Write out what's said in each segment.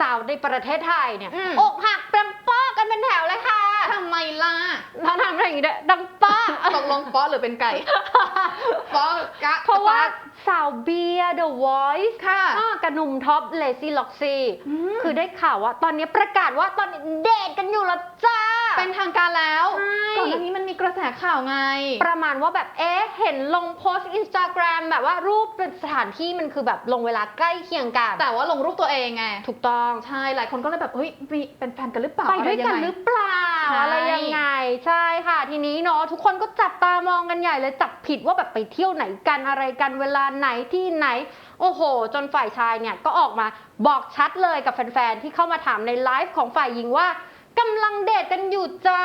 สาวในประเทศไทยเนี่ยอืม อกหักเปรมป้อกันเป็นแถวเลยค่ะทำไมล่ะถ้าทำอะไรอย่างนี้ด้วยดังป้าตกลงป๊อหรือเป็นไก่ ป๊อกะเพราะว่าป๊กสาวเบียร์ The Voice ค่ะ อ่ากับหนุ่มท็อปเลซี่ล็อกซี่อืมคือได้ข่าวว่าตอนนี้ประกาศว่าตอนนี้เดทกันอยู่แล้วจ้า เป็นทางการแล้วใช่ก่ อนหน้านี้มันมีกระแสข่าวไง ประมาณว่าแบบเอ๊ะเห็นลงโพสต์อินสตาแกรมแบบว่ารูปเป็นสถานที่มันคือแบบลงเวลาใกล้เคียงกัน แต่ว่าลงรูปตัวเองไง ถูกต้อง ใช่ หลายคนก็เลยแบบเฮ้ยมีเป็นแฟนกันหรือเปล่า ไปด้วยกันะไงหรือเปล่าใช่อะไรยังไง ใช่ค่ะ ทีนี้เนาะทุกคนก็จับตามองกันใหญ่เลยจับผิดว่าแบบไปเที่ยวไหนกันอะไรกันเวลาไหนที่ไหนโอ้โห จนฝ่ายชายเนี่ยก็ออกมาบอกชัดเลยกับแฟนๆ ที่เข้ามาถามในไลฟ์ของฝ่ายหญิงว่ากำลังเดทกันอยู่จ้า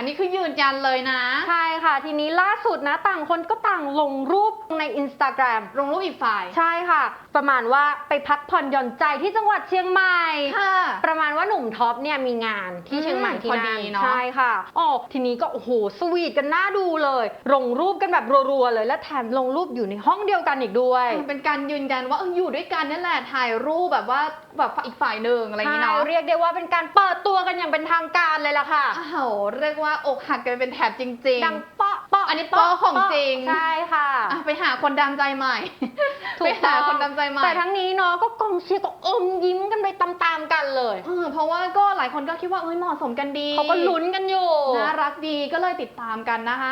อ่าอันนี้คือยืนยันเลยนะ ใช่ค่ะ ทีนี้ล่าสุดนะต่างคนก็ต่างลงรูปใน Instagram ลงรูปอีกฝ่าย ใช่ค่ะ ประมาณว่าไปพักผ่อนหย่อนใจที่จังหวัดเชียงใหม่ ค่ะ ประมาณว่าหนุ่มท็อปเนี่ยมีงานที่เชียงใหม่อืมที่พอนั่ดีนเนอะใช่ค่ะอ๋อทีนี้ก็โอ้โหสวีทกันน่าดูเลยลงรูปกันแบบรัวๆเลยและแถมลงรูปอยู่ในห้องเดียวกันอีกด้วย เป็นการยืนยันว่าเอออยู่ด้วยกันนั่นแหละถ่ายรูปแบบว่าแบบอีกฝ่ายหนึ่งอะไรอย่างนี้เนาะใช่เรียกได้ว่าเป็นการเปิดตัวกันอย่างเป็นทางการเลยล่ะค่ะอ้าวเรียกว่าอกหักกันเป็นแถบจริงดังเปาะเปาะอันนี้เปาะของจริง ใช่ค่ะๆอะไปหาคนดำใจใหม่ ถูไปกต้หาองคนดำใจใหม่แต่ทั้งนี้เนาะก็กองเชียร์ก็อมยิ้มกันไปตามๆกันเลย เออเพราะว่าก็หลายคนก็คิดว่าเอ้ยเหมาะสมกันดีเขาก็ลุ้นกันอยู่ น่ารักดีก็เลยติดตามกันนะคะ